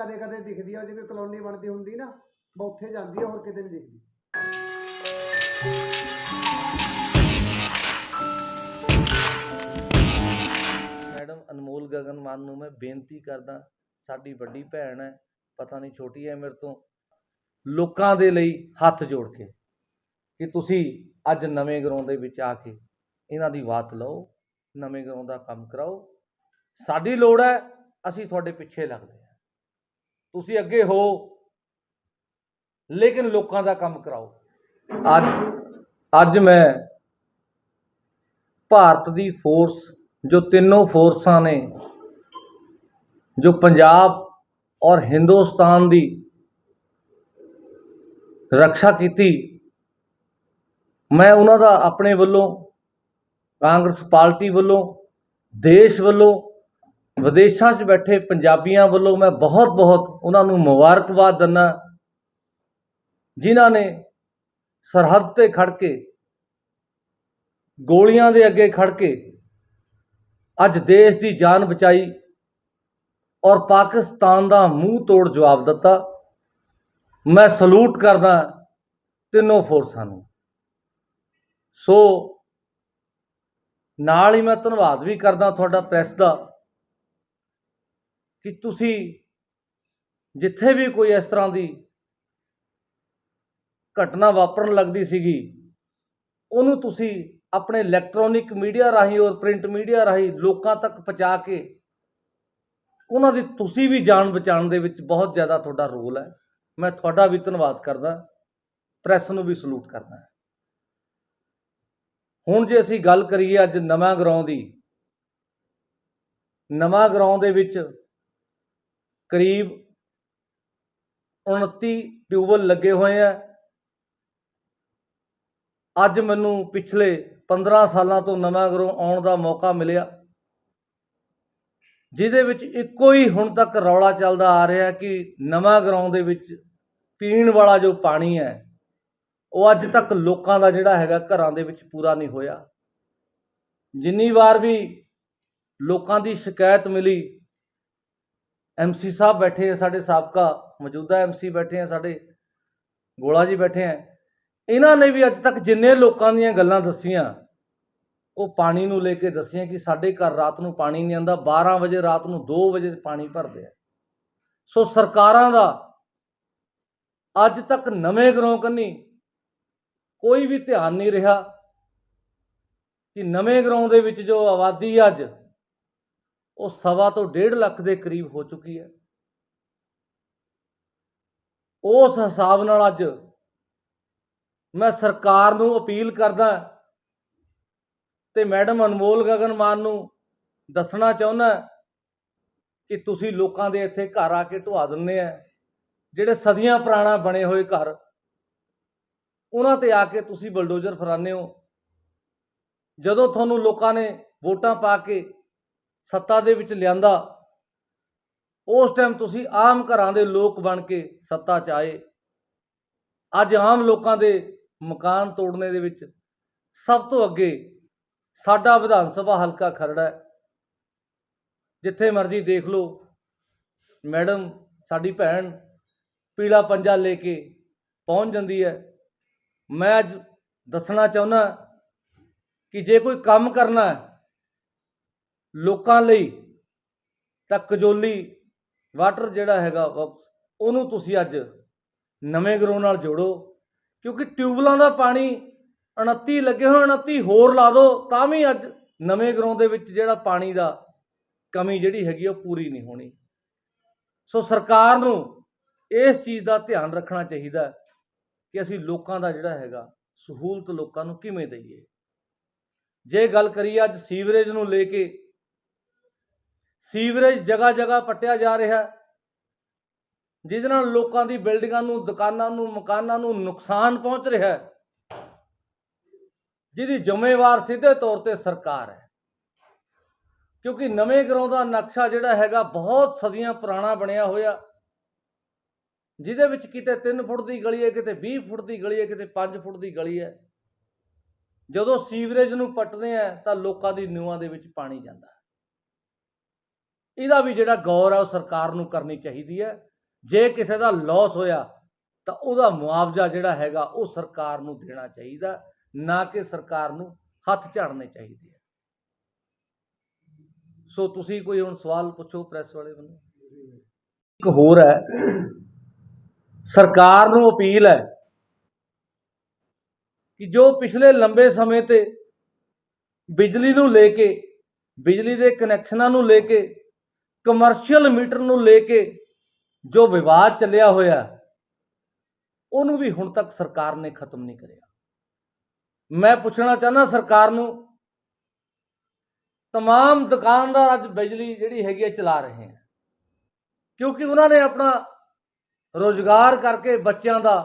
ਕਦੇ ਕਦੇ ਦਿਖਦੀ ਆ, ਜੇ ਕਲੋਨੀ ਬਣਦੀ ਹੁੰਦੀ ਨਾ ਬਾ ਉੱਥੇ ਜਾਂਦੀ ਆ, ਹੋਰ ਕਿਤੇ ਨਹੀਂ ਦਿਖਦੀ। ਮੈਡਮ, ਅਨਮੋਲ ਗਗਨ ਮਾਨ ਨੂੰ ਮੈਂ ਬੇਨਤੀ ਕਰਦਾ, ਸਾਡੀ ਵੱਡੀ ਭੈਣ ਹੈ, ਪਤਾ ਨਹੀਂ ਛੋਟੀ ਹੈ ਮੇਰੇ ਤੋਂ, ਲੋਕਾਂ ਦੇ ਲਈ ਹੱਥ ਜੋੜ ਕੇ, ਕਿ ਤੁਸੀਂ ਅੱਜ ਨਵੇਂ ਗਰਾਊਂਡ ਦੇ ਵਿੱਚ ਆ ਕੇ ਇਹਨਾਂ ਦੀ ਬਾਤ ਲਓ, ਨਵੇਂ ਗਰਾਊਂਡ ਦਾ ਕੰਮ ਕਰਾਓ। ਸਾਡੀ ਲੋੜ ਹੈ, ਅਸੀਂ ਤੁਹਾਡੇ ਪਿੱਛੇ ਲੱਗਦੇ ਹਾਂ। ਤੁਸੀਂ ਅੱਗੇ ਹੋ, ਲੇਕਿਨ ਲੋਕਾਂ ਦਾ ਕੰਮ ਕਰਾਓ। ਅੱਜ ਅੱਜ ਮੈਂ ਭਾਰਤ ਦੀ ਫੋਰਸ ਜੋ ਤਿੰਨੋਂ ਫੋਰਸਾਂ ਨੇ, ਜੋ ਪੰਜਾਬ ਔਰ ਹਿੰਦੁਸਤਾਨ ਦੀ ਰੱਖਿਆ ਕੀਤੀ, ਮੈਂ ਉਹਨਾਂ ਦਾ ਆਪਣੇ ਵੱਲੋਂ, ਕਾਂਗਰਸ ਪਾਰਟੀ ਵੱਲੋਂ, ਦੇਸ਼ ਵੱਲੋਂ ਵਿਦੇਸ਼ਾਂ 'ਚ ਬੈਠੇ ਪੰਜਾਬੀਆਂ ਵੱਲੋਂ ਮੈਂ ਬਹੁਤ ਬਹੁਤ ਉਹਨਾਂ ਨੂੰ ਮੁਬਾਰਕਬਾਦ ਦਿੰਦਾ ਜਿਨ੍ਹਾਂ ਨੇ ਸਰਹੱਦ ਤੇ ਖੜ ਕੇ, ਗੋਲੀਆਂ ਦੇ ਅੱਗੇ ਖੜ ਕੇ ਅੱਜ ਦੇਸ਼ ਦੀ ਜਾਨ ਬਚਾਈ ਔਰ ਪਾਕਿਸਤਾਨ ਦਾ ਮੂੰਹ ਤੋੜ ਜਵਾਬ ਦਿੱਤਾ। ਮੈਂ ਸਲੂਟ ਕਰਦਾ ਤਿੰਨੋਂ ਫੋਰਸਾਂ ਨੂੰ। ਸੋ ਨਾਲ ਹੀ ਮੈਂ ਧੰਨਵਾਦ ਵੀ ਕਰਦਾ ਤੁਹਾਡਾ ਪ੍ਰੈਸ ਦਾ। ਕਿ ਤੁਸੀਂ ਜਿੱਥੇ ਵੀ ਕੋਈ ਇਸ ਤਰ੍ਹਾਂ ਦੀ ਘਟਨਾ ਵਾਪਰਨ ਲੱਗਦੀ ਸੀਗੀ, ਉਹਨੂੰ ਤੁਸੀਂ ਆਪਣੇ ਇਲੈਕਟ੍ਰੋਨਿਕ ਮੀਡੀਆ ਰਾਹੀਂ ਔਰ ਪ੍ਰਿੰਟ ਮੀਡੀਆ ਰਾਹੀਂ ਲੋਕਾਂ ਤੱਕ ਪਹੁੰਚਾ ਕੇ ਉਹਨਾਂ ਦੀ ਤੁਸੀਂ ਵੀ ਜਾਨ ਬਚਾਉਣ ਦੇ ਵਿੱਚ ਬਹੁਤ ਜ਼ਿਆਦਾ ਤੁਹਾਡਾ ਰੋਲ ਹੈ। ਮੈਂ ਤੁਹਾਡਾ ਵੀ ਧੰਨਵਾਦ ਕਰਦਾ, ਪ੍ਰੈਸ ਨੂੰ ਵੀ ਸਲੂਟ ਕਰਦਾ ਹੁਣ ਜੇ ਅਸੀਂ ਗੱਲ ਕਰੀਏ ਅੱਜ ਨਵਾਂ ਗਰਾਉਂ ਦੀ, ਨਵਾਂ ਗਰਾਉਂ ਦੇ ਵਿੱਚ ਕਰੀਬ 29 ਟਿਊਬਲ ਲੱਗੇ ਹੋਏ ਆ। ਅੱਜ ਮੈਨੂੰ ਪਿਛਲੇ 15 ਸਾਲਾਂ ਤੋਂ ਨਵਾਂ ਗਰੋਂ ਆਉਣ ਦਾ ਮੌਕਾ ਮਿਲਿਆ, ਜਿਹਦੇ ਵਿੱਚ ਇੱਕੋ ਹੀ ਹੁਣ ਤੱਕ ਰੌਲਾ ਚੱਲਦਾ ਆ ਰਿਹਾ ਕਿ ਨਵਾਂ ਗਰਾਉਂ ਦੇ ਵਿੱਚ ਪੀਣ ਵਾਲਾ ਜੋ ਪਾਣੀ ਹੈ, ਉਹ ਅੱਜ ਤੱਕ ਲੋਕਾਂ ਦਾ ਜਿਹੜਾ ਹੈਗਾ ਘਰਾਂ ਦੇ ਵਿੱਚ ਪੂਰਾ ਨਹੀਂ ਹੋਇਆ। ਜਿੰਨੀ ਵਾਰ ਵੀ ਲੋਕਾਂ ਦੀ ਸ਼ਿਕਾਇਤ ਮਿਲੀ ਐਮਸੀ ਸਾਹਿਬ ਬੈਠੇ ਆ, ਸਾਡੇ ਸਾਬਕਾ ਮੌਜੂਦਾ ਐਮਸੀ ਬੈਠੇ ਆ, ਸਾਡੇ ਗੋਲਾ ਜੀ ਬੈਠੇ ਆ। ਇਹਨਾਂ ਨੇ ਵੀ ਅੱਜ ਤੱਕ ਜਿੰਨੇ ਲੋਕਾਂ ਦੀਆਂ ਗੱਲਾਂ ਦੱਸੀਆਂ, ਉਹ ਪਾਣੀ ਨੂੰ ਲੈ ਕੇ ਦੱਸੀਆਂ ਕਿ ਸਾਡੇ ਘਰ ਰਾਤ ਨੂੰ ਪਾਣੀ ਨਹੀਂ ਆਉਂਦਾ 12 ਵਜੇ ਰਾਤ ਨੂੰ 2 ਵਜੇ ਪਾਣੀ ਭਰਦੇ ਆ। ਸੋ ਸਰਕਾਰਾਂ ਦਾ ਅੱਜ ਤੱਕ ਨਵੇਂ ਗਰੋਂ ਕੰਨੀ ਕੋਈ ਵੀ ਧਿਆਨ ਨਹੀਂ ਰਿਹਾ ਕਿ ਨਵੇਂ ਗਰਾਉਂ ਦੇ ਵਿੱਚ ਜੋ ਆਬਾਦੀ ਹੈ ਅੱਜ ਉਹ ਸਵਾ ਤੋਂ ਡੇਢ ਲੱਖ ਦੇ ਕਰੀਬ ਹੋ ਚੁੱਕੀ ਹੈ। ਉਸ ਹਿਸਾਬ ਨਾਲ ਅੱਜ ਮੈਂ ਸਰਕਾਰ ਨੂੰ ਅਪੀਲ ਕਰਦਾ ਤੇ ਮੈਡਮ ਅਨਮੋਲ ਗਗਨ ਮਾਨ ਨੂੰ ਦੱਸਣਾ ਚਾਹੁੰਦਾ ਕਿ ਤੁਸੀਂ ਲੋਕਾਂ ਦੇ ਇੱਥੇ ਘਰ ਆ ਕੇ ਢਵਾ ਦਿੰਦੇ ਆ, ਜਿਹੜੇ ਸਦੀਆਂ ਪੁਰਾਣਾ ਬਣੇ ਹੋਏ ਘਰ, ਉਹਨਾਂ ਤੇ ਆ ਕੇ ਤੁਸੀਂ ਬਲਡੋਜ਼ਰ ਫਰਾਨੇ ਹੋ। ਜਦੋਂ ਤੁਹਾਨੂੰ ਲੋਕਾਂ ਨੇ ਵੋਟਾਂ ਪਾ ਕੇ ਸੱਤਾ ਦੇ ਵਿੱਚ ਲਿਆਂਦਾ। ਉਸ ਟਾਈਮ ਤੁਸੀਂ ਆਮ ਘਰਾਂ ਦੇ ਲੋਕ ਬਣ ਕੇ ਸੱਤਾ 'ਚ ਆਏ। ਅੱਜ ਆਮ ਲੋਕਾਂ ਦੇ ਮਕਾਨ ਤੋੜਨੇ ਦੇ ਵਿੱਚ ਸਭ ਤੋਂ ਅੱਗੇ ਸਾਡਾ ਵਿਧਾਨ ਸਭਾ ਹਲਕਾ ਖਰੜਾ ਹੈ। ਜਿੱਥੇ ਮਰਜ਼ੀ ਦੇਖ ਲਓ, ਮੈਡਮ, ਸਾਡੀ ਭੈਣ ਪੀਲਾ ਪੰਜਾ ਲੈ ਕੇ ਪਹੁੰਚ ਜਾਂਦੀ ਹੈ। ਮੈਂ ਅੱਜ ਦੱਸਣਾ ਚਾਹੁੰਦਾ ਕਿ ਜੇ ਕੋਈ ਕੰਮ ਕਰਨਾ ਹੈ ਲੋਕਾਂ ਲਈ ਤਾਂ ਕਜੋਲੀ ਵਾਟਰ ਜਿਹੜਾ ਹੈਗਾ ਵਾ, ਉਹਨੂੰ ਤੁਸੀਂ ਅੱਜ ਨਵੇਂ ਗਰੋਹ ਨਾਲ ਜੋੜੋ ਕਿਉਂਕਿ ਟਿਊਬਲਾਂ ਦਾ ਪਾਣੀ 29 ਲੱਗੇ ਹੋਏ 29 ਹੋਰ ਲਾ ਦਿਓ ਤਾਂ ਵੀ ਅੱਜ ਨਵੇਂ ਗਰੋਹ ਦੇ ਵਿੱਚ ਜਿਹੜਾ ਪਾਣੀ ਦਾ ਕਮੀ ਜਿਹੜੀ ਹੈਗੀ ਉਹ ਪੂਰੀ ਨਹੀਂ ਹੋਣੀ। ਸੋ ਸਰਕਾਰ ਨੂੰ ਇਸ ਚੀਜ਼ ਦਾ ਧਿਆਨ ਰੱਖਣਾ ਚਾਹੀਦਾ ਕਿ ਅਸੀਂ ਲੋਕਾਂ ਦਾ ਜਿਹੜਾ ਹੈਗਾ ਸਹੂਲਤ ਲੋਕਾਂ ਨੂੰ ਕਿਵੇਂ ਦਈਏ। ਜੇ ਗੱਲ ਕਰੀਏ ਅੱਜ ਸੀਵਰੇਜ ਨੂੰ ਲੈ ਕੇ ਸੀਵਰੇਜ ਜਗ੍ਹਾ ਜਗ੍ਹਾ ਪੱਟਿਆ ਜਾ ਰਿਹਾ ਜਿਹਦੇ ਨਾਲ ਲੋਕਾਂ ਦੀ ਬਿਲਡਿੰਗਾਂ ਨੂੰ, ਦੁਕਾਨਾਂ ਨੂੰ, ਮਕਾਨਾਂ ਨੂੰ ਨੁਕਸਾਨ ਪਹੁੰਚ ਰਿਹਾ ਹੈ, ਜਿਹਦੀ ਜ਼ਿੰਮੇਵਾਰ ਸਿੱਧੇ ਤੌਰ ਤੇ ਸਰਕਾਰ ਹੈ। ਕਿਉਂਕਿ ਨਵੇਂ ਗਰੋਂ ਦਾ ਨਕਸ਼ਾ ਜਿਹੜਾ ਹੈਗਾ, ਬਹੁਤ ਸਦੀਆਂ ਪੁਰਾਣਾ ਬਣਿਆ ਹੋਇਆ, ਜਿਹਦੇ ਵਿੱਚ ਕਿਤੇ 3 ਫੁੱਟ ਦੀ ਗਲੀ ਹੈ, ਕਿਤੇ 20 ਫੁੱਟ ਦੀ ਗਲੀ ਹੈ, ਕਿਤੇ 5 ਫੁੱਟ ਦੀ ਗਲੀ ਹੈ। ਜਦੋਂ ਸੀਵਰੇਜ ਨੂੰ ਪੱਟਦੇ ਆ, ਤਾਂ ਲੋਕਾਂ ਦੀ ਨਿਊਆਂ ਦੇ ਵਿੱਚ ਪਾਣੀ ਜਾਂਦਾ ਇਹਦਾ ਵੀ ਜਿਹੜਾ ਗੌਰ ਹੈ ਉਹ ਸਰਕਾਰ ਨੂੰ ਕਰਨੀ ਚਾਹੀਦੀ ਹੈ। ਜੇ ਕਿਸੇ ਦਾ ਲਾਸ ਹੋਇਆ, ਤਾਂ ਉਹਦਾ ਮੁਆਵਜ਼ਾ ਜਿਹੜਾ ਹੈਗਾ ਉਹ ਸਰਕਾਰ ਨੂੰ ਦੇਣਾ ਚਾਹੀਦਾ ਨਾ ਕਿ ਸਰਕਾਰ ਨੂੰ ਹੱਥ ਝਾੜਨੇ ਚਾਹੀਦੇ ਆ। ਸੋ ਤੁਸੀਂ ਕੋਈ ਹੁਣ ਸਵਾਲ ਪੁੱਛੋ ਪ੍ਰੈਸ ਵਾਲੇ ਵੱਲੋਂ ਇੱਕ ਹੋਰ ਹੈ, ਸਰਕਾਰ ਨੂੰ ਅਪੀਲ ਹੈ ਕਿ ਜੋ ਪਿਛਲੇ ਲੰਬੇ ਸਮੇਂ ਤੇ ਬਿਜਲੀ ਨੂੰ ਲੈ ਕੇ, ਬਿਜਲੀ ਦੇ ਕਨੈਕਸ਼ਨਾਂ ਨੂੰ ਲੈ ਕੇ ਕਮਰਸ਼ੀਅਲ ਮੀਟਰ ਨੂੰ ਲੈ ਕੇ ਜੋ ਵਿਵਾਦ ਚੱਲਿਆ ਹੋਇਆ ਉਹਨੂੰ ਵੀ ਹੁਣ ਤੱਕ ਸਰਕਾਰ ਨੇ ਖਤਮ ਨਹੀਂ ਕਰਿਆ ਮੈਂ ਪੁੱਛਣਾ ਚਾਹੁੰਦਾ ਸਰਕਾਰ ਨੂੰ तमाम ਦੁਕਾਨਦਾਰ ਅੱਜ ਬਿਜਲੀ ਜਿਹੜੀ ਹੈਗੀ ਹੈ ਚਲਾ ਰਹੇ ਹੈ ਕਿਉਂਕਿ ਉਹਨਾਂ ਨੇ ਆਪਣਾ ਰੋਜ਼ਗਾਰ ਕਰਕੇ ਬੱਚਿਆਂ ਦਾ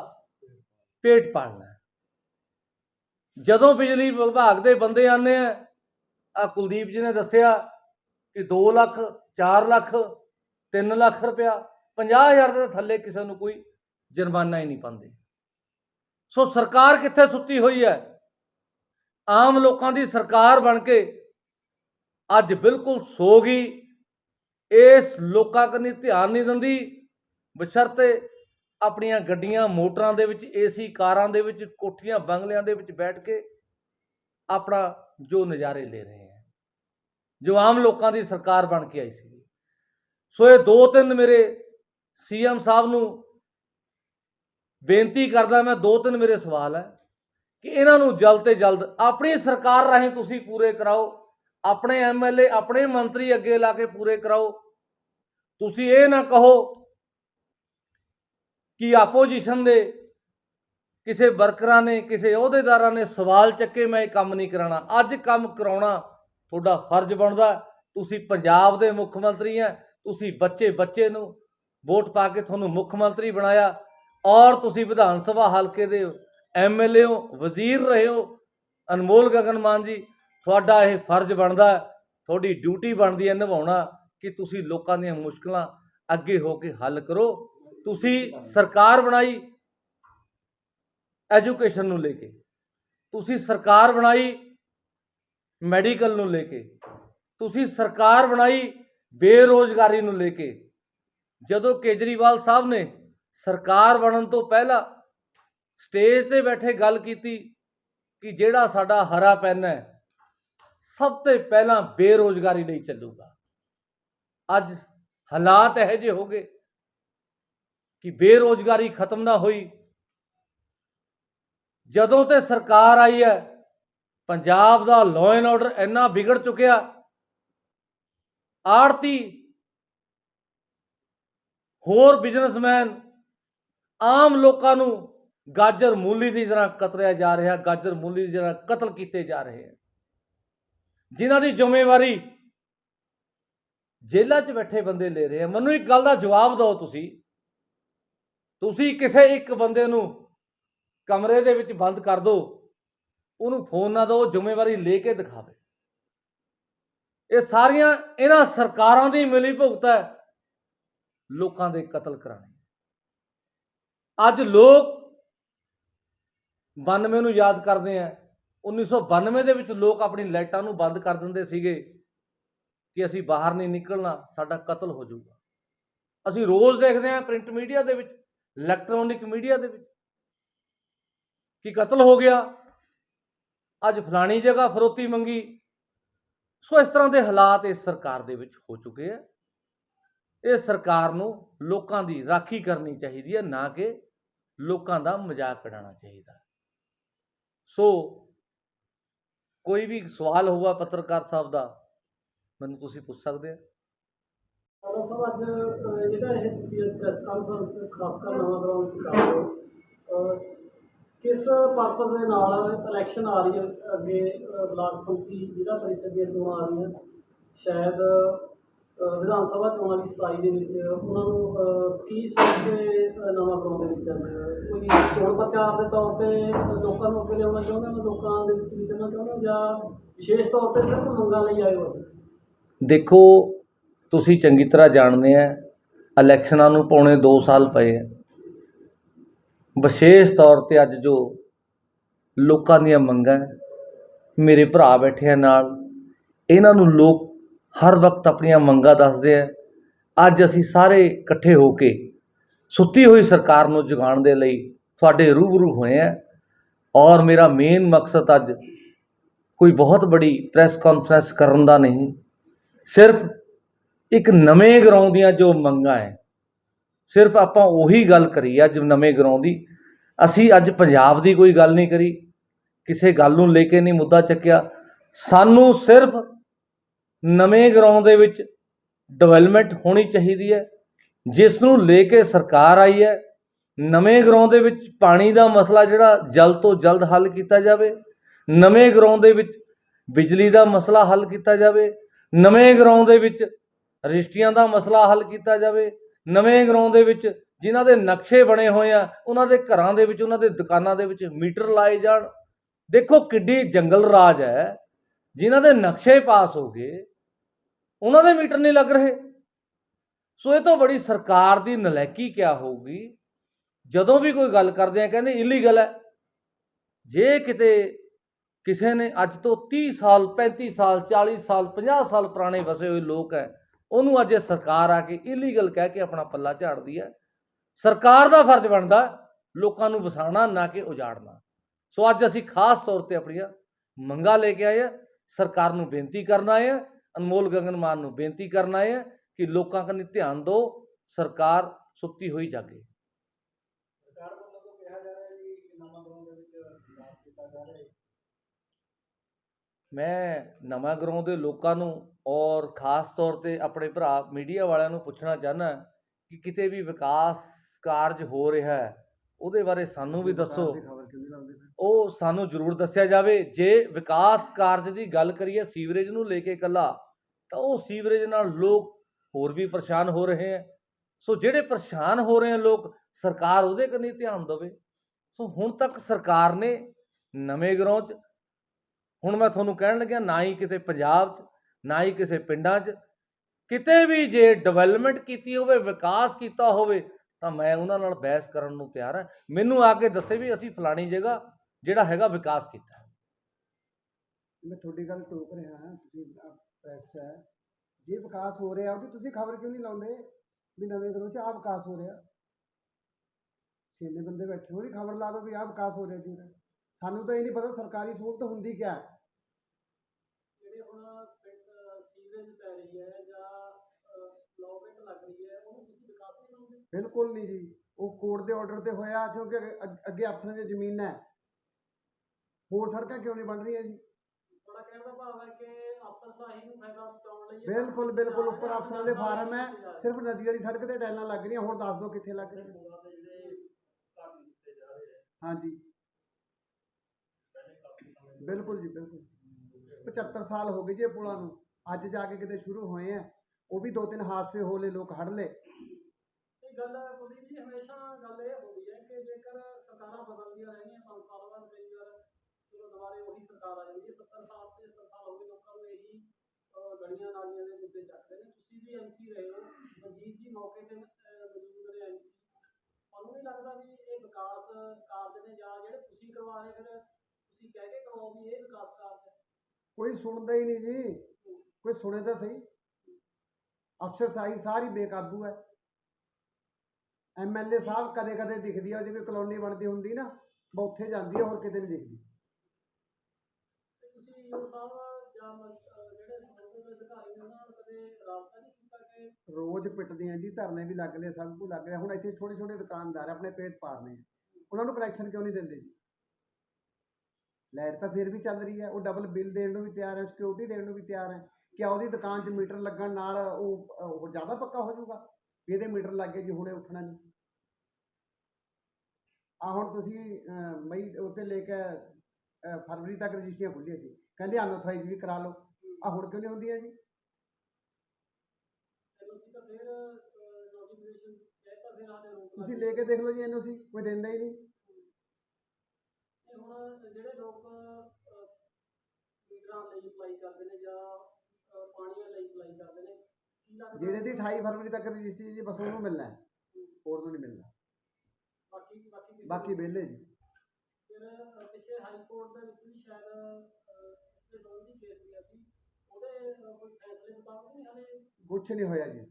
ਪੇਟ ਪਾਲਣਾ ਹੈ ਜਦੋਂ ਬਿਜਲੀ ਵਿਭਾਗ ਦੇ ਬੰਦੇ ਆਉਂਦੇ ਆ ਆ ਕੁਲਦੀਪ ਜੀ ਨੇ ਦੱਸਿਆ ਕਿ 2 ਲੱਖ 4 ਲੱਖ 3 ਲੱਖ ਰੁਪਇਆ 50000 ਦੇ ਥੱਲੇ ਕਿਸੇ ਨੂੰ ਕੋਈ ਜੁਰਮਾਨਾ ਹੀ ਨਹੀਂ ਪਾਉਂਦੇ। ਸੋ ਸਰਕਾਰ ਕਿੱਥੇ ਸੁੱਤੀ ਹੋਈ ਹੈ? ਆਮ ਲੋਕਾਂ ਦੀ ਸਰਕਾਰ ਬਣ ਕੇ ਅੱਜ ਬਿਲਕੁਲ ਸੋ ਗਈ। ਇਸ ਲੋਕਾਂ ਕੰਨੀ ਧਿਆਨ ਨਹੀਂ ਦਿੰਦੀ। ਬਸ਼ਰਤੇ ਆਪਣੀਆਂ ਗੱਡੀਆਂ, ਮੋਟਰਾਂ ਦੇ ਵਿੱਚ, ਏਸੀ ਕਾਰਾਂ ਦੇ ਵਿੱਚ, ਕੋਠੀਆਂ, ਬੰਗਲਿਆਂ ਦੇ ਵਿੱਚ ਬੈਠ ਕੇ ਆਪਣਾ ਜੋ ਨਜ਼ਾਰੇ ਲੈ ਰਹੇ ਹੈ ਜੋ ਆਮ ਲੋਕਾਂ ਦੀ ਸਰਕਾਰ ਬਣ ਕੇ ਆਈ ਸੀ। ਸੋ ਇਹ ਦੋ ਤਿੰਨ ਮੇਰੇ ਸੀਐਮ ਸਾਹਿਬ ਨੂੰ ਬੇਨਤੀ ਕਰਦਾ ਮੈਂ, ਦੋ ਤਿੰਨ ਮੇਰੇ ਸਵਾਲ ਹੈ ਕਿ ਇਹਨਾਂ ਨੂੰ ਜਲਦ ਤੇ ਜਲਦ ਆਪਣੀ ਸਰਕਾਰ ਰਾਹੀਂ ਤੁਸੀਂ ਪੂਰੇ ਕਰਾਓ, ਆਪਣੇ ਐਮਐਲਏ ਆਪਣੇ ਮੰਤਰੀ ਅੱਗੇ ਲਾ ਕੇ ਪੂਰੇ ਕਰਾਓ। ਤੁਸੀਂ ਇਹ ਨਾ ਕਹੋ ਕਿ ਆਪੋਜੀਸ਼ਨ ਦੇ ਕਿਸੇ ਵਰਕਰਾਂ ਨੇ, ਕਿਸੇ ਅਹੁਦੇਦਾਰਾਂ ਨੇ ਸਵਾਲ ਚੱਕੇ, ਮੈਂ ਇਹ ਕੰਮ ਨਹੀਂ ਕਰਾਣਾ ਅੱਜ ਕੰਮ ਕਰਾਉਣਾ ਤੁਹਾਡਾ ਫਰਜ਼ ਬਣਦਾ, ਤੁਸੀਂ ਪੰਜਾਬ ਦੇ ਮੁੱਖ ਮੰਤਰੀ ਆ ਤੁਸੀਂ ਬੱਚੇ ਬੱਚੇ ਨੂੰ ਵੋਟ ਪਾ ਕੇ ਤੁਹਾਨੂੰ ਮੁੱਖ ਮੰਤਰੀ ਬਣਾਇਆ, ਔਰ ਤੁਸੀਂ ਵਿਧਾਨ ਸਭਾ ਹਲਕੇ ਦੇ ਐਮਐਲਏ ਹੋ, ਵਜ਼ੀਰ ਰਹੇ ਹੋ, ਅਨਮੋਲ ਗਗਨ ਮਾਨ ਜੀ, ਤੁਹਾਡਾ ਇਹ ਫਰਜ਼ ਬਣਦਾ, ਤੁਹਾਡੀ ਡਿਊਟੀ ਬਣਦੀ ਹੈ ਨਿਭਾਉਣਾ ਕਿ ਤੁਸੀਂ ਲੋਕਾਂ ਦੀਆਂ ਮੁਸ਼ਕਲਾਂ ਅੱਗੇ ਹੋ ਕੇ ਹੱਲ ਕਰੋ। ਤੁਸੀਂ ਸਰਕਾਰ ਬਣਾਈ, ਐਜੂਕੇਸ਼ਨ ਨੂੰ ਲੈ ਕੇ। ਤੁਸੀਂ ਸਰਕਾਰ ਬਣਾਈ ਮੈਡੀਕਲ ਨੂੰ ਲੈ ਕੇ, ਤੁਸੀਂ ਸਰਕਾਰ ਬਣਾਈ ਬੇਰੋਜ਼ਗਾਰੀ ਨੂੰ ਲੈ ਕੇ। ਜਦੋਂ ਕੇਜਰੀਵਾਲ ਸਾਹਿਬ ਨੇ ਸਰਕਾਰ ਬਣਨ ਤੋਂ ਪਹਿਲਾਂ ਸਟੇਜ ਤੇ ਬੈਠੇ ਗੱਲ ਕੀਤੀ ਕਿ ਜਿਹੜਾ ਸਾਡਾ ਹਰਾ ਪੈਨ ਹੈ, ਸਭ ਤੋਂ ਪਹਿਲਾਂ ਬੇਰੋਜ਼ਗਾਰੀ ਲਈ ਚੱਲੂਗਾ। ਅੱਜ ਹਾਲਾਤ ਇਹੋ ਜਿਹੇ ਹੋ ਗਏ ਕਿ ਬੇਰੋਜ਼ਗਾਰੀ ਖਤਮ ਨਾ ਹੋਈ। ਜਦੋਂ ਤੇ ਸਰਕਾਰ ਆਈ ਹੈ ਪੰਜਾਬ ਦਾ ਲਾਅ ਐਂਡ ਆਰਡਰ ਇੰਨਾ ਵਿਗੜ ਚੁੱਕਿਆ। ਆੜਤੀ ਹੋਰ ਬਿਜ਼ਨਸਮੈਨ ਆਮ ਲੋਕਾਂ ਨੂੰ ਗਾਜਰ ਮੂਲੀ ਦੀ ਤਰ੍ਹਾਂ ਕਤਰਿਆ ਜਾ ਰਿਹਾ, ਗਾਜਰ ਮੂਲੀ ਦੀ ਤਰ੍ਹਾਂ ਕਤਲ ਕੀਤੇ ਜਾ ਰਹੇ ਹੈ ਜਿਨ੍ਹਾਂ ਦੀ ਜ਼ਿੰਮੇਵਾਰੀ ਜੇਲ੍ਹਾਂ 'ਚ ਬੈਠੇ ਬੰਦੇ ਲੈ ਰਹੇ ਆ। ਮੈਨੂੰ ਇੱਕ ਗੱਲ ਦਾ ਜਵਾਬ ਦਿਓ ਤੁਸੀਂ। ਤੁਸੀਂ ਕਿਸੇ ਇੱਕ ਬੰਦੇ ਨੂੰ ਕਮਰੇ ਦੇ ਵਿੱਚ ਬੰਦ ਕਰ ਦਿਓ। ਉਹਨੂੰ ਫੋਨ ਨਾ ਦਿਓ, ਜ਼ਿੰਮੇਵਾਰੀ ਲੈ ਕੇ ਦਿਖਾਵੇ। ਇਹ ਸਾਰੀਆਂ ਇਹਨਾਂ ਸਰਕਾਰਾਂ ਦੀ ਮਿਲੀ ਭੁਗਤ ਹੈ, ਲੋਕਾਂ ਦੇ ਕਤਲ ਕਰਾਣੇ ਅੱਜ ਲੋਕ 92 ਨੂੰ ਯਾਦ ਕਰਦੇ ਆ। 1992 ਦੇ ਵਿੱਚ ਲੋਕ ਆਪਣੀ ਲਾਈਟਾਂ ਨੂੰ ਬੰਦ ਕਰ ਦਿੰਦੇ ਸੀਗੇ ਕਿ ਅਸੀਂ ਬਾਹਰ ਨਹੀਂ ਨਿਕਲਣਾ, ਸਾਡਾ ਕਤਲ ਹੋ ਜਾਊਗਾ। ਅਸੀਂ ਰੋਜ਼ ਦੇਖਦੇ ਹਾਂ ਪ੍ਰਿੰਟ ਮੀਡੀਆ ਦੇ ਵਿੱਚ, ਇਲੈਕਟ੍ਰੋਨਿਕ ਮੀਡੀਆ ਦੇ ਵਿੱਚ ਕਿ ਕਤਲ ਹੋ ਗਿਆ। ਅੱਜ ਫਲਾਣੀ ਜਗ੍ਹਾ ਫਰੋਤੀ ਮੰਗੀ। ਸੋ ਇਸ ਤਰ੍ਹਾਂ ਦੇ ਹਾਲਾਤ ਇਸ ਸਰਕਾਰ ਦੇ ਵਿੱਚ ਹੋ ਚੁੱਕੇ ਆ। ਇਹ ਸਰਕਾਰ ਨੂੰ ਲੋਕਾਂ ਦੀ ਰਾਖੀ ਕਰਨੀ ਚਾਹੀਦੀ ਹੈ ਨਾ ਕਿ ਲੋਕਾਂ ਦਾ ਮਜ਼ਾਕ ਉਡਾਉਣਾ ਚਾਹੀਦਾ। ਸੋ ਕੋਈ ਵੀ ਸਵਾਲ ਹੋਊਗਾ ਪੱਤਰਕਾਰ ਸਾਹਿਬ ਦਾ, ਮੈਨੂੰ ਤੁਸੀਂ ਪੁੱਛ ਸਕਦੇ ਆ। ਅੱਜ ਜਿਹੜਾ ਇਹ ਤੁਸੀਂ ਪ੍ਰੈਸ ਕਾਨਫਰੰਸ ਖਾਸ ਕਰ ਨਵਾਂ ਗਰਾਊਂਡ ਚ ਕਰ ਰਹੇ ਹੋ। ਕਿਸ ਪਰਪਸ ਦੇ ਨਾਲ ਇਲੈਕਸ਼ਨ ਆ ਰਹੀ ਹੈ? ਅੱਗੇ ਬਲਾਕ ਸੰਮਤੀ, ਜ਼ਿਲ੍ਹਾ ਪਰਿਸ਼ਦ ਦੀਆਂ ਚੋਣਾਂ ਆ ਰਹੀਆਂ। ਸ਼ਾਇਦ ਵਿਧਾਨ ਸਭਾ ਚੋਣਾਂ ਦੀ 27 ਦੇ ਵਿੱਚ ਉਹਨਾਂ ਨੂੰ ਕੀ ਸੋਚ ਕੇ ਨਵਾਂ ਬਣਾਉਣ ਦੇ ਵਿੱਚ ਜਾਂਦੇ ਹੋ ਕੋਈ ਚੋਣ ਪ੍ਰਚਾਰ ਦੇ ਤੌਰ ਤੇ ਲੋਕਾਂ ਨੂੰ ਅੱਗੇ ਲਿਆਉਣਾ ਚਾਹੁੰਦੇ ਹੋ? ਲੋਕਾਂ ਦੇ ਵਿੱਚ ਵਿਚਰਨਾ ਚਾਹੁੰਦੇ ਹੋ? ਜਾਂ ਵਿਸ਼ੇਸ਼ ਤੌਰ ਤੇ ਸਿਰਫ ਮੰਗਾਂ ਲਈ ਆਏ ਹੋ? ਦੇਖੋ, ਤੁਸੀਂ ਚੰਗੀ ਤਰ੍ਹਾਂ ਜਾਣਦੇ ਆ, ਇਲੈਕਸ਼ਨਾਂ ਨੂੰ ਪੌਣੇ 2 ਸਾਲ ਪਏ ਆ। ਵਿਸ਼ੇਸ਼ ਤੌਰ ਤੇ ਅੱਜ ਜੋ ਲੋਕਾਂ ਦੀਆਂ ਮੰਗਾਂ ਮੇਰੇ ਭਰਾ ਬੈਠੇ ਆ ਨਾਲ, ਇਹਨਾਂ ਨੂੰ ਲੋਕ ਹਰ ਵਕਤ ਆਪਣੀਆਂ ਮੰਗਾਂ ਦੱਸਦੇ ਆ। ਅੱਜ ਅਸੀਂ ਸਾਰੇ ਇਕੱਠੇ ਹੋ ਕੇ ਸੁੱਤੀ ਹੋਈ ਸਰਕਾਰ ਨੂੰ ਜਗਾਉਣ ਦੇ ਲਈ ਤੁਹਾਡੇ ਰੂਬਰੂ ਹੋਏ ਆ ਔਰ ਮੇਰਾ ਮੇਨ ਮਕਸਦ ਅੱਜ ਕੋਈ ਬਹੁਤ ਬੜੀ ਪ੍ਰੈਸ ਕਾਨਫਰੰਸ ਕਰਨ ਦਾ ਨਹੀਂ, ਸਿਰਫ ਇੱਕ ਨਵੇਂ ਗਰਾਉਂ ਦੀਆਂ ਜੋ ਮੰਗਾਂ ਹੈ ਸਿਰਫ ਆਪਾਂ ਉਹੀ ਗੱਲ ਕਰੀ ਅੱਜ ਨਵੇਂ ਗਰਾਊਂਡ ਦੀ। ਅਸੀਂ ਅੱਜ ਪੰਜਾਬ ਦੀ ਕੋਈ ਗੱਲ ਨਹੀਂ ਕਰੀ। ਕਿਸੇ ਗੱਲ ਨੂੰ ਲੈ ਕੇ ਨਹੀਂ ਮੁੱਦਾ ਚੱਕਿਆ। ਸਾਨੂੰ ਸਿਰਫ ਨਵੇਂ ਗਰਾਊਂਡ ਦੇ ਵਿੱਚ ਡਿਵੈਲਪਮੈਂਟ ਹੋਣੀ ਚਾਹੀਦੀ ਹੈ। ਜਿਸ ਨੂੰ ਲੈ ਕੇ ਸਰਕਾਰ ਆਈ ਹੈ, ਨਵੇਂ ਗਰਾਊਂਡ ਦੇ ਵਿੱਚ ਪਾਣੀ ਦਾ ਮਸਲਾ ਜਿਹੜਾ ਜਲਦ ਤੋਂ ਜਲਦ ਹੱਲ ਕੀਤਾ ਜਾਵੇ, ਨਵੇਂ ਗਰਾਊਂਡ ਦੇ ਵਿੱਚ ਬਿਜਲੀ ਦਾ ਮਸਲਾ ਹੱਲ ਕੀਤਾ ਜਾਵੇ, ਨਵੇਂ ਗਰਾਊਂਡ ਦੇ ਵਿੱਚ ਰਜਿਸਟਰੀਆਂ ਦਾ ਮਸਲਾ ਹੱਲ ਕੀਤਾ ਜਾਵੇ ਨਵੇਂ ਗਰਾਊਂਡ ਦੇ ਵਿੱਚ ਜਿਨ੍ਹਾਂ ਦੇ ਨਕਸ਼ੇ ਬਣੇ ਹੋਏ ਆ, ਉਹਨਾਂ ਦੇ ਘਰਾਂ ਦੇ ਵਿੱਚ, ਉਹਨਾਂ ਦੇ ਦੁਕਾਨਾਂ ਦੇ ਵਿੱਚ ਮੀਟਰ ਲਾਏ ਜਾਣ। ਦੇਖੋ ਕਿੱਡੀ ਜੰਗਲ ਰਾਜ ਹੈ। ਜਿਨ੍ਹਾਂ ਦੇ ਨਕਸ਼ੇ ਪਾਸ ਹੋ ਗਏ, ਉਹਨਾਂ ਦੇ ਮੀਟਰ ਨਹੀਂ ਲੱਗ ਰਹੇ। ਸੋ ਇਹ ਤੋਂ ਬੜੀ ਸਰਕਾਰ ਦੀ ਨਲਾਇਕੀ ਕਿਆ ਹੋਊਗੀ? ਜਦੋਂ ਵੀ ਕੋਈ ਗੱਲ ਕਰਦੇ ਆ, ਕਹਿੰਦੇ ਇਲੀਗਲ ਹੈ। ਜੇ ਕਿਤੇ ਕਿਸੇ ਨੇ ਅੱਜ ਤੋਂ 30 ਸਾਲ 35 ਸਾਲ 40 ਸਾਲ 50 ਸਾਲ ਪੁਰਾਣੇ ਵਸੇ ਹੋਏ ਲੋਕ ਹੈ ਉਹਨੂੰ ਅੱਜ ਇਹ ਸਰਕਾਰ ਆ ਕੇ ਇਲੀਗਲ ਕਹਿ ਕੇ ਆਪਣਾ ਪੱਲਾ ਝਾੜਦੀ ਹੈ। ਸਰਕਾਰ ਦਾ ਫਰਜ਼ ਬਣਦਾ ਲੋਕਾਂ ਨੂੰ ਵਸਾਉਣਾ ਨਾ ਕਿ ਉਜਾੜਨਾ। ਸੋ ਅੱਜ ਅਸੀਂ ਖਾਸ ਤੌਰ ਤੇ ਆਪਣੀਆਂ ਮੰਗਾਂ ਲੈ ਕੇ ਆਏ ਆ ਸਰਕਾਰ ਨੂੰ ਬੇਨਤੀ ਕਰਨ ਆਏ ਆ ਅਨਮੋਲ ਗਗਨਮਾਨ ਨੂੰ ਬੇਨਤੀ ਕਰਨ ਆਏ ਆ ਕਿ ਲੋਕਾਂ ਕੰਨੀ ਧਿਆਨ ਦਿਓ ਸਰਕਾਰ ਸੁੱਤੀ ਹੋਈ ਜਾਗੇ। ਹੈ ਹੈ। ਮੈਂ ਨਵਾਂ ਗਰਾਉਂ ਦੇ ਲੋਕਾਂ ਨੂੰ ਔਰ ਖਾਸ ਤੌਰ ਤੇ ਆਪਣੇ ਭਰਾ ਮੀਡੀਆ ਵਾਲਿਆਂ ਨੂੰ ਪੁੱਛਣਾ ਚਾਹਨਾ ਕਿ ਕਿਤੇ ਵੀ ਵਿਕਾਸ ਕਾਰਜ ਹੋ ਰਿਹਾ ਹੈ ਉਹਦੇ ਬਾਰੇ ਸਾਨੂੰ ਵੀ ਦੱਸੋ? ਉਹ ਸਾਨੂੰ ਜ਼ਰੂਰ ਦੱਸਿਆ ਜਾਵੇ। ਜੇ ਵਿਕਾਸ ਕਾਰਜ ਦੀ ਗੱਲ ਕਰੀਏ ਸੀਵਰੇਜ ਨੂੰ ਲੈ ਕੇ ਇਕੱਲਾ ਤਾਂ ਉਹ ਸੀਵਰੇਜ ਨਾਲ ਲੋਕ ਹੋਰ ਵੀ ਪਰੇਸ਼ਾਨ ਹੋ ਰਹੇ ਹੈ। ਸੋ ਜਿਹੜੇ ਪਰੇਸ਼ਾਨ ਹੋ ਰਹੇ ਹਨ ਲੋਕ ਸਰਕਾਰ ਉਹਦੇ ਕੰਨੀ ਧਿਆਨ ਦੇਵੇ। ਸੋ ਹੁਣ ਤੱਕ ਸਰਕਾਰ ਨੇ ਨਵੇਂ ਗਰਾਉਂ 'ਚ ਹੁਣ ਮੈਂ ਤੁਹਾਨੂੰ ਕਹਿਣ ਲੱਗਿਆ ਨਾ ਹੀ ਕਿਤੇ ਪੰਜਾਬ 'ਚ ਨਾ ਹੀ ਕਿਸੇ ਪਿੰਡਾਂ 'ਚ। ਕਿਤੇ ਵੀ ਜੇ ਡਿਵੈਲਪਮੈਂਟ ਕੀਤੀ ਹੋਵੇ ਵਿਕਾਸ ਕੀਤਾ ਹੋਵੇ ਤਾਂ ਮੈਂ ਉਹਨਾਂ ਨਾਲ ਬਹਿਸ ਕਰਨ ਨੂੰ ਤਿਆਰ ਹਾਂ। ਮੈਨੂੰ ਆ ਕੇ ਦੱਸੇ ਵੀ ਅਸੀਂ ਫਲਾਣੀ ਜਗ੍ਹਾ ਜਿਹੜਾ ਹੈਗਾ ਵਿਕਾਸ ਕੀਤਾ। ਮੈਂ ਤੁਹਾਡੀ ਗੱਲ ਟੋਕ ਰਿਹਾ ਹਾਂ ਤੁਸੀਂ ਪ੍ਰੈਸ ਹੈ। ਜੇ ਵਿਕਾਸ ਹੋ ਰਿਹਾ ਉਹਦੀ ਤੁਸੀਂ ਖਬਰ ਕਿਉਂ ਨਹੀਂ ਲਾਉਂਦੇ? ਵੀ ਨਵੇਂ ਗਰੋਂ ਚ ਆਹ ਵਿਕਾਸ ਹੋ ਰਿਹਾ। ਛੇਨੇ ਬੰਦੇ ਬੈਠੇ ਉਹਦੀ ਖਬਰ ਲਾ ਦਿਓ ਵੀ ਆਹ ਵਿਕਾਸ ਹੋ ਰਿਹਾ ਜੀ। ਸਾਨੂੰ ਤਾਂ ਇਹ ਨਹੀਂ ਪਤਾ ਸਰਕਾਰੀ ਸਹੂਲਤ ਹੁੰਦੀ ਕਿਆ ਹੈ। ਜਿਹੜੇ ਹੁਣ ਪਿੰਡ ਸੀਵਰੇਜ ਪੈ ਰਹੀ ਹੈ ਜਾਂ ਲੋਬਿੰਗ ਲੱਗ ਰਹੀ ਹੈ ਉਹਨੂੰ ਤੁਸੀਂ ਵਿਕਾਸ ਨਹੀਂ ਲਾਉਂਦੇ ਬਿਲਕੁਲ ਨਹੀਂ ਜੀ। ਉਹ ਕੋਰਟ ਦੇ ਆਰਡਰ ਤੇ ਹੋਇਆ ਕਿਉਂਕਿ ਅੱਗੇ- ਅਫਸਰਾਂ ਦੀ ਜ਼ਮੀਨ ਹੈ। ਹੋਰ ਸੜਕਾਂ ਕਿਉਂ ਨਹੀਂ ਬਣ ਰਹੀਆਂ ਜੀ? ਤੁਹਾਡਾ ਕਹਿਣ ਦਾ ਭਾਵ ਹੈ ਕਿ ਅਫਸਰ ਸ਼ਾਹੀ ਨੂੰ ਫਾਇਦਾ ਪਹੁੰਚਾਉਣ ਲਈ ਇਹ ਬਿਲਕੁਲ ਬਿਲਕੁਲ। ਉੱਪਰ ਅਫਸਰਾਂ ਦੇ ਰਿਹਾ। ਫਾਰਮ ਹੈ। ਸਿਰਫ ਨਦੀ ਵਾਲੀ ਸੜਕ ਤੇ ਟੈਲਾਂ ਲੱਗ ਰਹੀਆਂ ਹੋਰ ਦੱਸ ਦਿਓ ਕਿੱਥੇ ਲੱਗ ਰਹੀਆਂ। ਹਾਂਜੀ। ਬਿਲਕੁਲ ਜੀ ਬਿਲਕੁਲ। 75 ਸਾਲ ਹੋ ਗਏ ਜੀ ਇਹ ਪੁਲਾਂ ਨੂੰ। ਅੱਜ ਜਾ ਕੇ ਕਿਤੇ ਸ਼ੁਰੂ ਹੋਏ ਆ ਉਹ ਵੀ ਦੋ ਤਿੰਨ ਹਾਦਸੇ ਹੋਲੇ ਲੋਕ ਹੜ ਲਏ। ਇਹ ਗੱਲ ਕੁਲਦੀਪ ਜੀ ਹਮੇਸ਼ਾ ਗੱਲ ਇਹ ਹੁੰਦੀ ਹੈ ਕਿ ਜੇਕਰ ਸਰਕਾਰਾਂ ਬਦਲਦੀਆਂ ਰਹਿੰਦੀਆਂ 5 ਸਾਲ ਬਾਅਦ ਕਈ ਵਾਰ ਚਲੋ ਦੁਬਾਰੇ ਉਹੀ ਸਰਕਾਰ ਆ ਜਾਂਦੀ ਹੈ 70 ਸਾਲ ਤੇ 70 ਸਾਲ ਹੋ ਗਏ ਲੋਕਾਂ ਨੂੰ ਇਹੀ ਅਹ, ਗਲੀਆਂ ਨਾਲੀਆਂ ਦੇ ਮੁੱਦੇ ਚੱਕਦੇ ਨੇ। ਤੁਸੀਂ ਵੀ ਐਮਸੀ ਰਹੇ ਹੋ ਮਨਜੀਤ ਜੀ ਮੌਕੇ ਤੇ ਅਹ, ਮੌਜੂਦ ਨੇ ਐਮਸੀ ਤੁਹਾਨੂੰ ਨਹੀਂ ਲੱਗਦਾ ਵੀ ਇਹ ਵਿਕਾਸ ਕਾਰਜ ਨੇ ਜਾਂ ਜਿਹੜੇ ਤੁਸੀਂ ਕਰਵਾ ਰਹੇ ਫਿਰ ਤੁਸੀਂ ਕਹਿ ਕੇ ਕਰਵਾਓ ਵੀ ਇਹ ਵਿਕਾਸ ਕਾਰਜ ਹੈ? ਕੋਈ ਸੁਣਦਾ ਹੀ ਨਹੀਂ ਜੀ। ਕੋਈ ਸੁਣੇ ਤਾਂ ਸਹੀ। ਅਫਸਰਸ਼ਾਹੀ ਸਾਰੀ ਬੇਕਾਬੂ ਹੈ। ਐਮਐਲਏ ਸਾਹਿਬ ਕਦੇ ਕਦੇ ਦਿਖਦੀ ਆ ਜਿਵੇਂ ਕਲੋਨੀ ਬਣਦੀ ਹੁੰਦੀ ਨਾ ਬ ਉੱਥੇ ਜਾਂਦੀ ਆ ਹੋਰ ਕਿਤੇ ਨਹੀਂ ਦਿਖਦੀ। ਤੇ ਤੁਸੀਂ ਯੂ ਸਾਹਿਬ ਜਾਂ ਮ- ਅਹ, ਜਿਹੜੇ ਸੰਬੰਧਿਤ ਅਧਿਕਾਰੀ ਨੇ ਉਹਨਾਂ ਨਾਲ ਕਦੇ ਰਾਬਤਾ ਨਹੀਂ ਕੀਤਾ ਕਿ ਰੋਜ਼ ਪਿੱਟਦੇ ਆ ਜੀ ਧਰਨੇ ਵੀ ਲੱਗ ਲਏ ਸਭ ਕੁਝ ਲੱਗ ਰਿਹਾ ਹੁਣ ਇੱਥੇ ਛੋਟੇ ਛੋਟੇ ਦੁਕਾਨਦਾਰ ਆਪਣੇ ਪੇਟ ਪਾਰਨੇ ਆ। ਉਹਨਾਂ ਨੂੰ ਕਨੈਕਸ਼ਨ ਕਿਉਂ ਨਹੀਂ ਦਿੰਦੇ ਜੀ? ਲਾਈਟ ਤਾਂ ਫਿਰ ਵੀ ਚੱਲ ਰਹੀ ਹੈ। ਉਹ ਡਬਲ ਬਿੱਲ ਦੇਣ ਨੂੰ ਵੀ ਤਿਆਰ ਹੈ ਸਿਕਿਉਰਿਟੀ ਦੇਣ ਨੂੰ ਵੀ ਤਿਆਰ ਹੈ। ਕਿਆ ਉਹਦੀ ਦੁਕਾਨ 'ਚ ਮੀਟਰ ਲੱਗਣ ਨਾਲ ਉਹ ਉਹ ਜ਼ਿਆਦਾ ਪੱਕਾ ਹੋ ਜਾਊਗਾ? ਵੀ ਇਹਦੇ ਮੀਟਰ ਲੱਗ ਗਏ ਜੀ ਹੁਣੇ ਉੱਠਣਾ ਨਹੀਂ। ਆ ਹੁਣ ਤੁਸੀਂ ਮਈ ਉੱਤੇ ਲੈ ਕੇ ਫਰਵਰੀ ਤੱਕ ਰਜਿਸਟਰੀਆਂ ਖੁੱਲੀਆਂ ਸੀ ਕਹਿੰਦੇ ਅਨਆਥੋਰਾਈਜ਼ ਵੀ ਕਰਾ ਲਓ। ਆ ਹੁਣ ਕਿਉਂ ਨਹੀਂ ਹੁੰਦੀਆਂ ਜੀ? ਤੁਸੀਂ ਲੈ ਕੇ ਦੇਖ ਲਓ ਜੀ ਐਨਓਸੀ ਕੋਈ ਦਿੰਦਾ ਹੀ ਨਹੀਂ। ਹੁਣ ਜਿਹੜੇ ਲੋਕ ਮੀਟਰਾਂ ਲਈ ਅਪਲਾਈ ਕਰਦੇ ਨੇ ਜਾਂ ਅਹ, ਪਾਣੀਆਂ ਲਈ ਅਪਲਾਈ ਕਰਦੇ ਨੇ। ਕੀ ਲੱਗਦਾ ਜਿਹੜੇ ਦੀ 28 ਫਰਵਰੀ ਤੱਕ ਰਜਿਸਟਰੀ ਜੀ ਬਸ ਉਹਨੂੰ ਮਿਲਣਾ ਹੈ। ਹੋਰ ਨੂੰ ਨਹੀਂ ਮਿਲਣਾ। ਬਾਕੀ ਬਾਕੀ ਕਿਸੇ ਬਾਕੀ ਨੂੰ- ਵਿਹਲੇ ਜੀ। ਫਿਰ ਅਹ, ਪਿੱਛੇ ਹਾਈ ਕੋਰਟ ਦੇ ਵਿੱਚ ਵੀ ਸ਼ਾਇਦ ਅਹ, ਇਸਦੇ ਸੰਬੰਧੀ ਕੇਸ ਲਿਆ ਸੀ। ਉਹਦੇ ਅਹ, ਕੋਈ ਫੈਸਲੇ ਮੁਤਾਬਕ ਨਹੀਂ ਹਲੇ ਕੁਛ ਨਹੀਂ ਹੋਇਆ ਜੀ।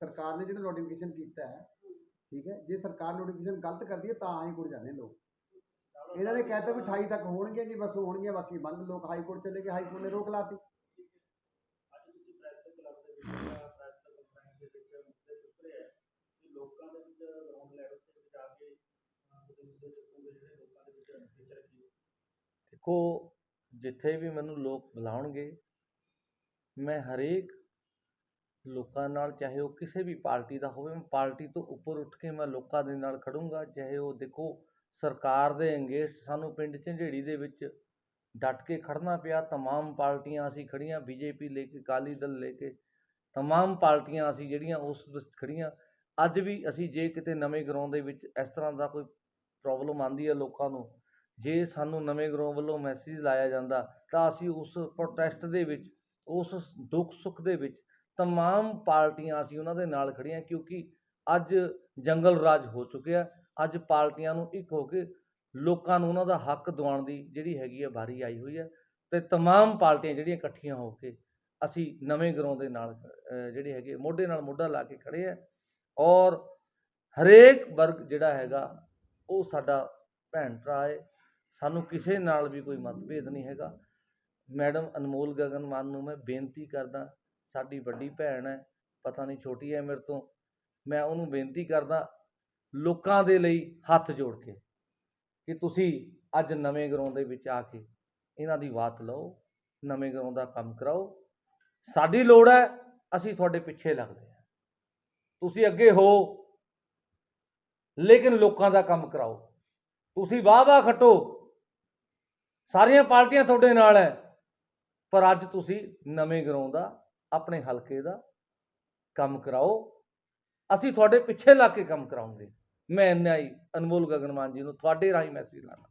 ਸਰਕਾਰ ਨੇ ਜਿਹੜਾ ਨੋਟੀਫਿਕੇਸ਼ਨ ਕੀਤਾ ਹੈ ਠੀਕ ਹੈ? ਜੇ ਸਰਕਾਰ ਨੋਟੀਫਿਕੇਸ਼ਨ ਗਲਤ ਕਰਦੀ ਹੈ ਤਾਂ ਹਾਈ ਕੋਰਟ ਜਾਂਦੇ ਲੋਕ। ਇਹਨਾਂ ਨੇ ਕਹਿਤਾ ਵੀ 28 ਤੱਕ ਹੋਣਗੇ ਜੀ ਬਸ ਹੋਣਗੇ ਬਾਕੀ ਬੰਦ ਲੋਕ ਹਾਈ ਕੋਰਟ ਚਲੇ ਗਏ ਹਾਈ ਕੋਰਟ ਨੇ ਰੋਕ ਲਾਤੀ ਅੱਜ ਤੁਸੀਂ ਪ੍ਰੈਸ ਕਲੱਬ ਦੇ ਵਿੱਚ ਪ੍ਰੈਸ ਕੰਪਨੀ ਦੇ ਵਿੱਚ ਮੁੱਦੇ ਚੁੱਕ ਰਹੇ ਆ ਕਿ ਲੋਕਾਂ ਦੇ ਵਿੱਚ ਗਰਾਊਂਡ ਲੈਵਲ ਤੇ ਜਾ ਕੇ ਅਹ, ਤੁਸੀਂ ਮੁੱਦੇ ਚੁੱਕੋਗੇ ਜਿਹੜੇ ਲੋਕਾਂ ਦੇ ਵਿੱਚ ਵਿਚਰ ਕੀ ਦੇਖੋ, ਜਿੱਥੇ ਵੀ ਮੈਨੂੰ ਲੋਕ ਬੁਲਾਉਣਗੇ, ਮੈਂ ਹਰੇਕ ਲੋਕਾਂ ਨਾਲ, ਚਾਹੇ ਉਹ ਕਿਸੇ ਵੀ ਪਾਰਟੀ ਦਾ ਹੋਵੇ, ਮੈਂ ਪਾਰਟੀ ਤੋਂ ਉੱਪਰ ਉੱਠ ਕੇ ਮੈਂ ਲੋਕਾਂ ਦੇ ਨਾਲ ਖੜੂੰਗਾ, ਚਾਹੇ ਉਹ ਦੇਖੋ, ਸਰਕਾਰ ਦੇ ਅਗੇਂਸਟ ਸਾਨੂੰ ਪਿੰਡ ਝੰਜੇੜੀ ਦੇ ਵਿੱਚ ਡਟ ਕੇ ਖੜ੍ਹਨਾ ਪਿਆ, ਤਮਾਮ ਪਾਰਟੀਆਂ ਅਸੀਂ ਖੜ੍ਹੀਆਂ ਬੀ ਜੇ ਪੀ ਲੈ ਕੇ, ਅਕਾਲੀ ਦਲ ਲੈ ਕੇ, ਤਮਾਮ ਪਾਰਟੀਆਂ ਅਸੀਂ ਜਿਹੜੀਆਂ ਉਸ ਵਿੱਚ ਖੜ੍ਹੀਆਂ ਅੱਜ ਵੀ ਅਸੀਂ ਜੇ ਕਿਤੇ ਨਵੇਂ ਗਰਾਊਂਡ ਦੇ ਵਿੱਚ ਇਸ ਤਰ੍ਹਾਂ ਦਾ ਕੋਈ ਪ੍ਰੋਬਲਮ ਆਂਦੀ ਹੈ ਲੋਕਾਂ ਨੂੰ ਜੇ ਸਾਨੂੰ ਨਵੇਂ ਗਰੋਹ ਵੱਲੋਂ ਮੈਸੇਜ ਲਾਇਆ ਜਾਂਦਾ ਤਾਂ ਅਸੀਂ ਉਸ ਪ੍ਰੋਟੈਸਟ ਦੇ ਵਿੱਚ ਉਸ ਦੁੱਖ ਸੁੱਖ ਦੇ ਵਿੱਚ तमाम ਪਾਰਟੀਆਂ ਅਸੀਂ ਉਹਨਾਂ ਦੇ ਨਾਲ ਖੜੀਆਂ ਕਿਉਂਕਿ ਅੱਜ ਜੰਗਲ ਰਾਜ ਹੋ ਚੁੱਕਿਆ ਅੱਜ ਪਾਰਟੀਆਂ ਨੂੰ ਇੱਕ ਹੋ ਕੇ ਲੋਕਾਂ ਨੂੰ ਉਹਨਾਂ ਦਾ ਹੱਕ ਦਿਵਾਉਣ ਦੀ ਜਿਹੜੀ ਹੈਗੀ ਹੈ ਵਾਰੀ ਆਈ ਹੋਈ ਹੈ ਤੇ तमाम ਪਾਰਟੀਆਂ ਜਿਹੜੀਆਂ ਇਕੱਠੀਆਂ ਹੋ ਕੇ ਅਸੀਂ ਨਵੇਂ ਗਰੋਹ ਦੇ ਨਾਲ ਅਹ, ਜਿਹੜੇ ਹੈਗੇ ਮੋਢੇ ਨਾਲ ਮੋਢਾ ਲਾ ਕੇ ਖੜੇ ਆ ਔਰ ਹਰੇਕ ਵਰਗ ਜਿਹੜਾ ਹੈਗਾ, ਉਹ ਸਾਡਾ ਭੈਣ ਭਰਾ ਹੈ ਸਾਨੂੰ ਕਿਸੇ ਨਾਲ ਵੀ ਕੋਈ ਮਤਭੇਦ ਨਹੀਂ ਹੈਗਾ। ਮੈਡਮ ਅਨਮੋਲ ਗਗਨ ਮਾਨ ਨੂੰ ਮੈਂ ਬੇਨਤੀ ਕਰਦਾ, ਸਾਡੀ ਵੱਡੀ ਭੈਣ ਹੈ, ਪਤਾ ਨਹੀਂ ਛੋਟੀ ਹੈ ਮੇਰੇ ਤੋਂ, ਮੈਂ ਉਹਨੂੰ ਬੇਨਤੀ ਕਰਦਾ, ਲੋਕਾਂ ਦੇ ਲਈ ਹੱਥ ਜੋੜ ਕੇ ਕਿ ਤੁਸੀਂ ਅੱਜ ਨਵੇਂ ਗਰਾਊਂਡ ਦੇ ਵਿੱਚ ਆ ਕੇ ਇਹਨਾਂ ਦੀ ਬਾਤ ਲਓ, ਨਵੇਂ ਗਰਾਊਂਡ ਦਾ ਕੰਮ ਕਰਾਓ। ਸਾਡੀ ਲੋੜ ਹੈ, ਅਸੀਂ ਤੁਹਾਡੇ ਪਿੱਛੇ ਲੱਗਦੇ ਹਾਂ। ਤੁਸੀਂ ਅੱਗੇ ਹੋ, ਲੇਕਿਨ ਲੋਕਾਂ ਦਾ ਕੰਮ ਕਰਾਓ। ਤੁਸੀਂ ਵਾਹ ਵਾਹ ਖੱਟੋ। ਸਾਰੀਆਂ ਪਾਰਟੀਆਂ ਤੁਹਾਡੇ ਨਾਲ ਹੈ ਪਰ ਅੱਜ ਤੁਸੀਂ ਨਵੇਂ ਗਰਾਊਂਡ ਦਾ, ਆਪਣੇ ਹਲਕੇ ਦਾ ਕੰਮ ਕਰਾਓ। ਅਸੀਂ ਤੁਹਾਡੇ ਪਿੱਛੇ ਲਾ ਕੇ ਕੰਮ ਕਰਾਉਂਗੇ। ਮੈਂ ਇੰਨਾ ਹੀ ਅਨਮੋਲ ਗਗਨਮਾਨ ਜੀ ਨੂੰ ਤੁਹਾਡੇ ਰਾਹੀਂ ਮੈਸੇਜ ਲਾਣਾ